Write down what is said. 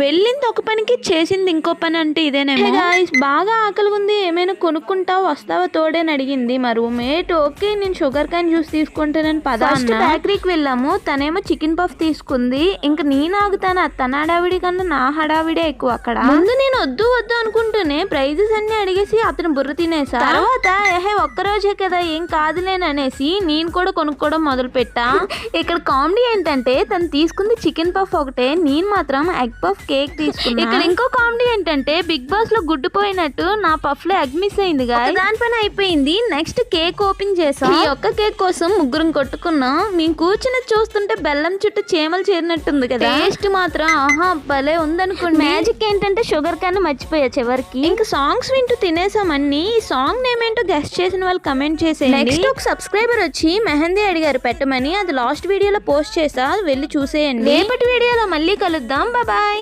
వెళ్ళింది ఒక పనికి చేసింది ఇంకో పని అంటే ఇదేనేమో? గాయ్స్ బాగా ఆకలి ఉంది ఏమైనా కొనుక్కుంటావు? వస్తావా? తోడని అడిగింది. మా రూమ్మేట్ ఓకే నేను షుగర్ క్యాన్ జ్యూస్ తీసుకుంటానని పద బేకరీకి వెళ్ళాము. తనేమో చికెన్ పఫ్ తీసుకుంది. ఇంకా నేను ఆగుతాను? తన హడావిడి కన్నా నా హడావిడే ఎక్కువ అక్కడ. ముందు నేను వద్దు వద్దు అనుకుంటూనే ప్రైజెస్ అన్ని అడిగేసి అతను బుర్ర తినేసా. తర్వాత ఏహే ఒక్కరోజే కదా ఏం కాదులేని అనేసి నేను కూడా కొనుక్కోవడం మొదలు పెట్టా ఇక్కడ కామెడీ ఏంటంటే తను తీసుకుంది చికెన్ పఫ్ ఒకటే. నేను మాత్రం ఎగ్ పఫ్ కేక్ తీసుకున్నా. ఇక్కడ ఇంకో కామెడీ ఏంటంటే బిగ్ బాస్లో గుడ్డు పోయినట్టు నా పఫ్లో ఎగ్ మిస్ అయింది దానిపైన అయిపోయింది. నెక్స్ట్ కేక్ ఓపెన్ చేసా. ఈ ఒక్క కేక్ కోసం ముగ్గురం కొట్టుకున్నాం. మేము కూర్చుని చూస్తుంటే బెల్లం చుట్టూ చీమలు చేరినట్టుంది కదా. టేస్ట్ మాత్రం ఆహా భలే ఉందనుకోండి. మ్యాజిక్ ఏంటంటే షుగర్ క్యాన్ మర్చిపోయా చివరికి. ఇంకా సాంగ్స్ వింటూ తినేసామన్ని ఈ సాంగ్ నేమ్ ఏంటో గెస్ట్ చేసిన వాళ్ళు కమెంట్ చేసేయండి. నెక్స్ట్ ఒక సబ్స్క్రైబర్ వచ్చి మెహందీ అడిగారు పెట్టమని. అది లాస్ట్ వీడియోలో పోస్ట్ చేసా వెళ్ళి చూసేయండి. రేపటి వీడియోలో మళ్ళీ కలుద్దాం. బాయ్